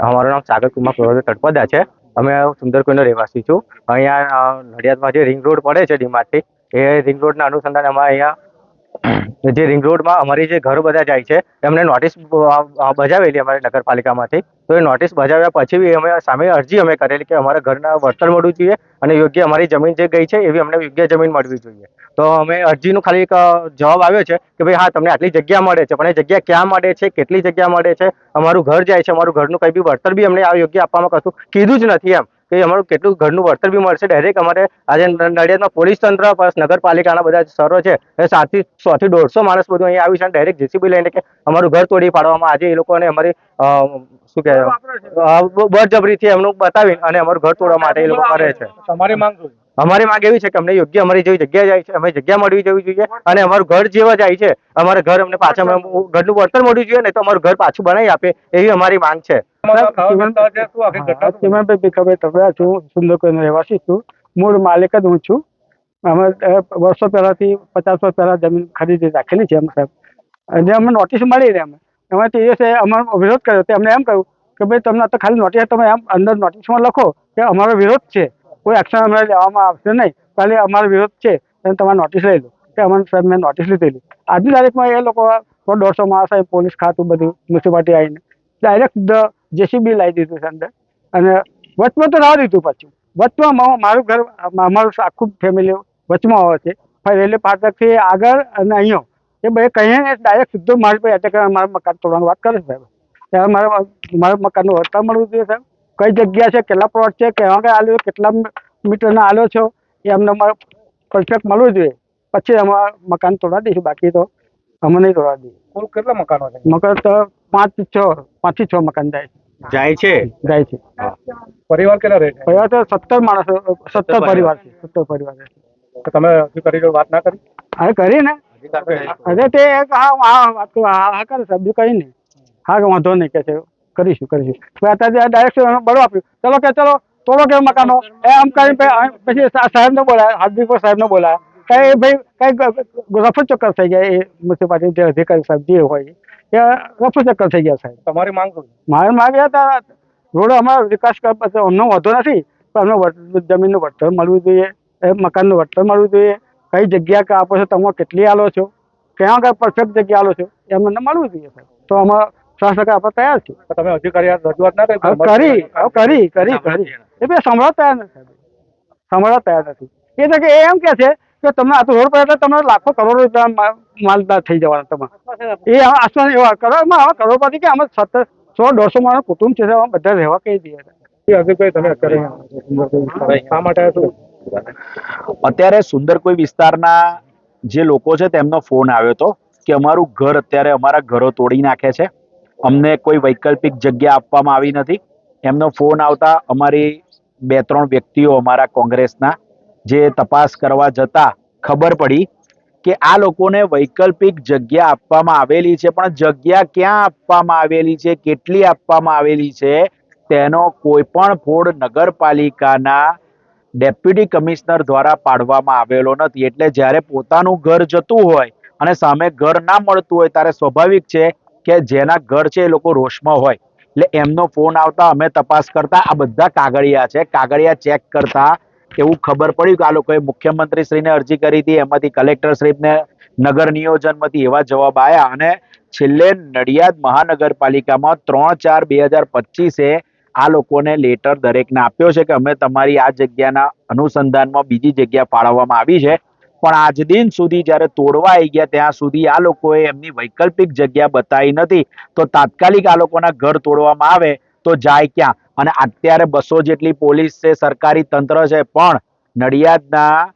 અમારું નામ સાગર કુમાર પ્રભાત તળપદા છે. અમે સુંદરકુંડનો રહેવાસી છું. અહીંયા નડિયાદમાં જે રિંગ રોડ પડે છે ડીમાર્ટથી, એ રિંગ રોડના અનુસંધાને અમે અહીંયા જે રિંગ રોડમાં અમારી જે ઘરો બધા જાય છે, એમને નોટિસ બજાવેલી અમારી નગરપાલિકામાંથી. તો એ નોટિસ બજાવ્યા પછી બી અમે સામે અરજી અમે કરેલી કે અમારા ઘરના વળતર મળવું જોઈએ. અને યોગ્ય અમારી જમીન જે ગઈ છે એવી અમને યોગ્ય જમીન મળવી જોઈએ. તો અમે અરજીનું ખાલી એક જવાબ આવ્યો છે કે ભાઈ, હા, તમને આટલી જગ્યા મળે છે, પણ એ જગ્યા ક્યાં મળે છે, કેટલી જગ્યા મળે છે, અમારું ઘર જાય છે, અમારું ઘરનું કંઈ બી વળતર બી અમને આ યોગ્ય આપવામાં કશું કીધું જ નથી એમ. કે અમારું કેટલું ઘરનું વળતર બી મળશે ડાયરેક્ટ અમારે આજે નડિયાદમાં પોલીસ તંત્ર, પ્લસ નગરપાલિકાના બધા સરો છે, એ સાતથી સો થી દોઢસો માણસ બધું અહીંયા આવી છે અને ડાયરેક્ટ જેસીબી લઈને કે અમારું ઘર તોડી પાડવામાં આજે એ લોકોને અમારી શું કહેવાય બળજબરીથી એમનું બતાવીને અને અમારું ઘર તોડવા માટે એ લોકો કરે છે તમારી માંગ? અમારી માંગ એવી છે કે અમને યોગ્ય અમારી જેવી જગ્યા જાય છે અમે જગ્યા મળવી જવી જોઈએ અને અમારું ઘર જેવા જાય છે. અમારે ઘર અમને પાછા ઘરનું વળતર મળવું જોઈએ ને તો અમારું ઘર પાછું બનાવી આપે એવી અમારી માંગ છે. ભીખાભાઈ તબડા રહેવાસી છું. મૂળ માલિક જ હું છું. અમે વર્ષો પહેલાથી પચાસ વર્ષ પહેલા જમીન ખરીદી રાખેલી છે અમે સાહેબ અને અમને નોટિસ મળી રહી અમે એમાં તે દિવસે અમારો વિરોધ કર્યો તે અમને એમ કહ્યું કે ભાઈ તમને તો ખાલી નોટિસ તમે એમ અંદર નોટિસમાં લખો કે અમારો વિરોધ છે. કોઈ એક્શન અમે લેવામાં આવશે નહીં. ખાલી અમારો વિરોધ છે, એને તમારે નોટિસ લઈ લો. કે અમારે સાહેબ મેં નોટિસ લીધેલી. આજની તારીખમાં એ લોકો દોઢસો માણસ આવી પોલીસ ખાતું બધું મ્યુનિસિપાલિટી આવીને ડાયરેક્ટ જેસીબી લાવી દીધું છે અંદર. અને વચમાં તો ના દીધું પાછું. વચમાં મારું ઘર, અમારું આખું ફેમિલી વચમાં આવે છે. રેલવે ફાટકથી આગળ અને અહીંયા. એ બે કહીએ ને ડાયરેક્ટ સીધો મારી પર એટેક મારા મકાન તોડવાની વાત કરે સાહેબ. ત્યારે મારે મારું મકાનનું વળતર મળવું જોઈએ સાહેબ. કઈ જગ્યા છે કેટલા પ્લોટ છે કેવા કઈ આલ્યો કેટલા મીટરના આલ્યો છો એ અમને પરફેક્ટ મળવું જોઈએ. પછી અમારે મકાન તોડવા દઈશું બાકી તો અમે નહીં તોડવા દઈએ. કુલ કેટલા મકાનો છે? મકાન તો પાંચ છ પાંચથી છ મકાન જાય છે. જાય છે? જાય છે. પરિવાર કેટલા રહે છે? પરિવાર તો સત્તર માણસો સત્તર પરિવાર છે સત્તર પરિવાર છે. તમે હજુ કરી વાત ના કરી? હા કરી ને. અરે તે હા હા વાત હા હા કરે સભ્ય કઈ નહીં હા વાંધો નહીં કે છે. કરીશું કરીશું. અત્યારે ડાયરેક્ટ બળો આપ્યું. ચલો કે ચલો તોડો કે મકાનો. એ આમ કરીને પછી- પછી સાહેબ ને બોલાયા હાર્દિક સાહેબ ને બોલાયા કઈ ભાઈ કઈ રફુ ચક્કર થઈ ગયા એ મ્યુનિસિપાલિટી જે અધિકારી સાહેબ જે હોય એ રફુ ચક્કર થઈ ગયા સાહેબ. તમારી માંગ? મારે માગ્યા હતા રોડ અમારો વિકાસ અમને વધુ નથી પણ અમને જમીનનું વળતર મળવું જોઈએ એ મકાનનું વળતર મળવું જોઈએ. કઈ જગ્યા કે આપો છો તમે કેટલી આલો છો? ક્યાં કઈ પરફેક્ટ જગ્યા આલો છો? એ અમને મળવું જોઈએ સાહેબ. તો અમે સો ટકા આપણે તૈયાર છીએ. તમે અધિકારી કરી રજૂઆત ના કરી કરી કરી. કરી કરી એ બે સંભળાવ તૈયાર નથી. સાહેબ તૈયાર નથી. એ છે કે એ એમ કે છે કે તમને આ તો રોડ પર એટલે તમે લાખો કરોડો રૂપિયા માલદાર થઈ જવાના તમારે. એ હવે આસમાન એવા કરોડમાં હવે કરોડપતિ કે અમે સત્તર સો દોઢસો માણસ કુટુંબ છે બધા રહેવા કહી દઈએ અત્યારે અત્યારે સુંદરકોઈ વિસ્તારના જે લોકો છે તેમનો ફોન આવ્યો હતો કે અમારું ઘર અત્યારે અમારા ઘરો તોડી નાખે છે. અમને કોઈ વૈકલ્પિક જગ્યા આપવામાં આવી નથી. એમનો ફોન આવતા અમારી બે ત્રણ વ્યક્તિઓ અમારા કોંગ્રેસના જે તપાસ કરવા જતા ખબર પડી કે આ લોકોને વૈકલ્પિક જગ્યા આપવામાં આવેલી છે. પણ જગ્યા ક્યાં આપવામાં આવેલી છે? કેટલી આપવામાં આવેલી છે? તેનો કોઈ પણ ફોડ નગરપાલિકાના ડેપ્યુટી કમિશનર દ્વારા પાડવામાં આવેલો નથી. એટલે જ્યારે પોતાનું ઘર જતું હોય અને સામે ઘર ના મળતું હોય ત્યારે સ્વાભાવિક છે કે જેના ઘર છે એ લોકો રોષમાં હોય. એટલે એમનો ફોન આવતા અમે તપાસ કરતા, આ બધા કાગળિયા છે. કાગળિયા ચેક કરતા, એવું ખબર પડ્યું કે આ લોકોએ મુખ્યમંત્રી શ્રીને અરજી કરી હતી, એમાંથી કલેક્ટર શ્રીને નગર નિયોજનમાંથી એવા જવાબ આવ્યા અને છેલ્લે નડિયાદ મહાનગરપાલિકામાં ત્રણ ચાર બે હજાર પચીસે આ લોકોને લેટર દરેકને આપ્યો છે કે અમે તમારી આ જગ્યાના અનુસંધાનમાં બીજી જગ્યા ફાળવવામાં આવી છે. પણ આજ દિન સુધી જ્યારે તોડવા આવી ગયા ત્યાં સુધી આ લોકોએ એમની વૈકલ્પિક જગ્યા બતાવી નથી. તો તાત્કાલિક આ લોકોના ઘર તોડવામાં આવે તો જાય ક્યાં? અને અત્યારે બસો જેટલી પોલીસ છે, સરકારી તંત્ર છે, પણ નડિયાદના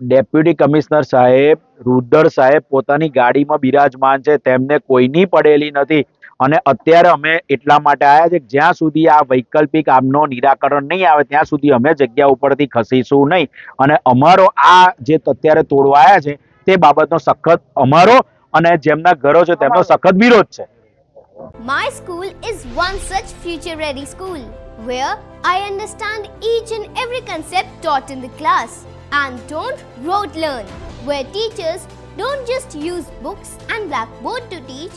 ડેપ્યુટી કમિશનર સાહેબ, રુદ્ર સાહેબ પોતાની ગાડીમાં બિરાજમાન છે. તેમને કોઈની પડેલી નથી. અને અત્યારે અમે એટલા માટે આવ્યા છે જ્યાં સુધી આ વૈકલ્પિક આમનો નિરાકરણ નહીં આવે ત્યાં સુધી અમે જગ્યા ઉપરથી ખસીશું નહીં અને અમારો આ જે અત્યારે તોડવા આવ્યા છે તે બાબતનો સખત અમારો અને જેમના ઘરો છે તેમનો સખત વિરોધ છે My school is one such future ready school where I understand each and every concept taught in the class and don't rote learn, where teachers don't just use books and blackboard to teach